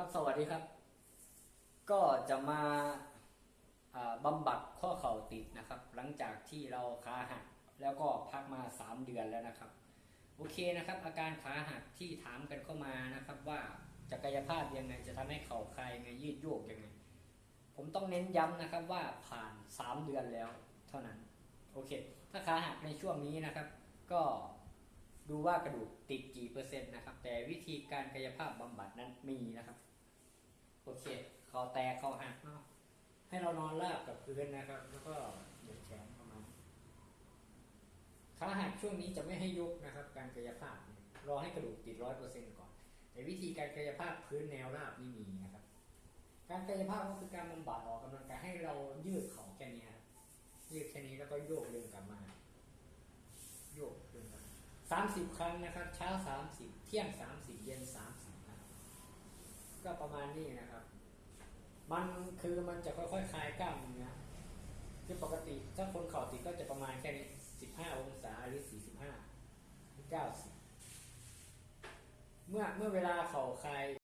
ครับสวัสดีครับ ก็จะมาอ่าบำบัดข้อเข่าติดนะครับ หลังจากที่เราขาหักแล้วก็พักมา 3 เดือนแล้วนะครับ โอเคนะครับ อาการขาหักที่ถามกันเข้ามานะครับว่าจะกายภาพยังไงจะทำให้เข่าคลายยังไงยืดโยกยังไง ผมต้องเน้นย้ำนะครับว่าผ่าน 3 เดือนแล้วเท่านั้นโอเค ถ้าขาหักในช่วงนี้นะครับ ก็ดูว่ากระดูกติดกี่เปอร์เซ็นต์นะครับ แต่วิธีการกายภาพบำบัดนั้นมีนะครับ โอเคคอแตกคอหักเนาะให้เรานอนราบกับพื้นนะครับ แล้วก็เหยียดแขนเข้ามาขาหักช่วงนี้จะไม่ให้ยกนะครับ การกายภาพรอให้กระดูกติดร้อยเปอร์เซ็นต์ก่อน แต่วิธีการกายภาพพื้นแนวราบนี่มีนะครับ การกายภาพก็คือการบำบัดออกกำลังกายให้เรายืดเขาแค่นี้ครับยืดแค่นี้แล้วก็โยกเดินกลับมาโยกเดินกลับสามสิบครั้งนะครับ เช้าสามสิบเที่ยงสามสิบเย็นสาม ประมาณนี้นะครับ มันคือมันจะค่อยๆคลายกล้ามเนื้อคือปกติถ้าคนเข่าติดก็จะประมาณแค่นี้สิบห้าองศาหรือสี่สิบห้าหรือเก้าสิบเมื่อเมื่อเวลาเข่าคลาย